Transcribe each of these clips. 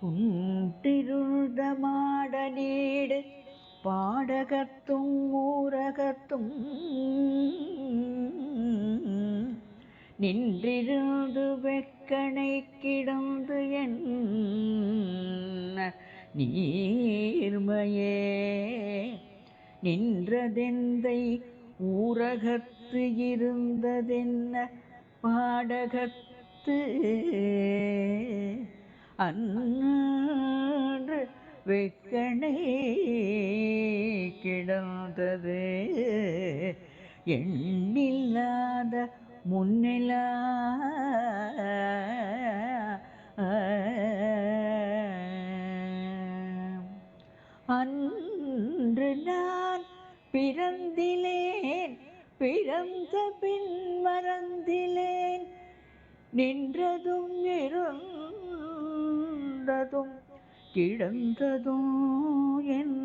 குன்றிருந்த மாட நீடு பாடகத்தும் ஊரகத்தும் நின்றிருந்து வெக்கனை கிடந்து என்ன நீர்மையே. நின்றதெந்தை ஊரகத்து இருந்ததென்ன பாடகத்து? அன்று வெக்கணை கிடந்தது. எண்ணில்லாத முன்னிலா அன்று நான் பிறந்திலேன் பிறந்த பின் மறந்திலேன் நின்றதும் இருந்ததும் கிடந்ததும் கிடந்ததும் என்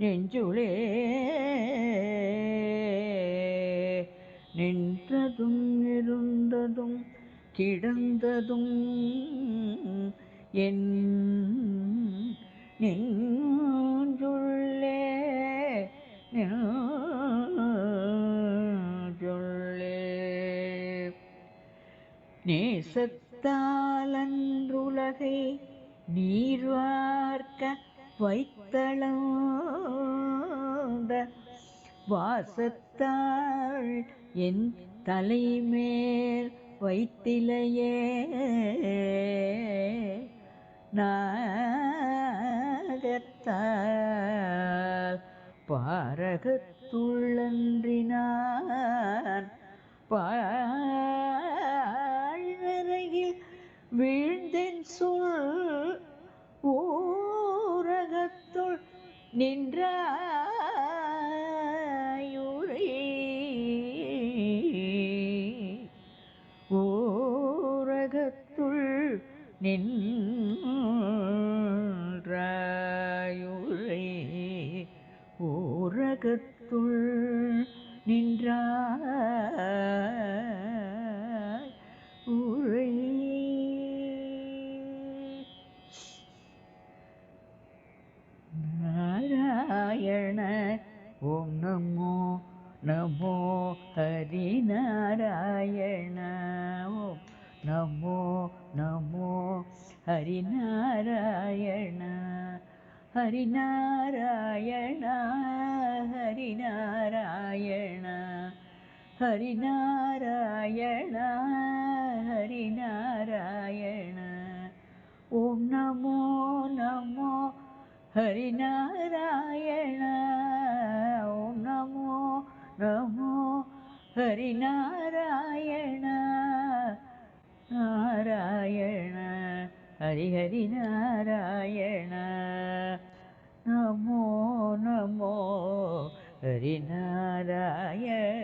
நெஞ்சுளே. நின்றதும் இருந்ததும் கிடந்ததும் என் நெஞ்சுள்ளே நெஞ்சுள்ளே வைத்தாலன்றுலகை நீர்வார்க்க வைத்தளந்த வாசத்தாள் என் தலைமேல் வைத்திலையே. நாகத்தால் பாரகத்துள்ளன்றினான். பா நின்றாயுரை ஊரகத்துள் நின்றாயுரை ஓரகத்துள் நின்றாய் ஹரிநாராயண ஹரிநாராயண ஹரிநாராயண ஹரிநாராயண ஹரிநாராயண. ஓம் நமோ நமோ ஹரிநாராயண ஓம் நமோ நமோ ஹரிநாராயண. நாராயண. நாராயண ஹரி ஹரி நாராயண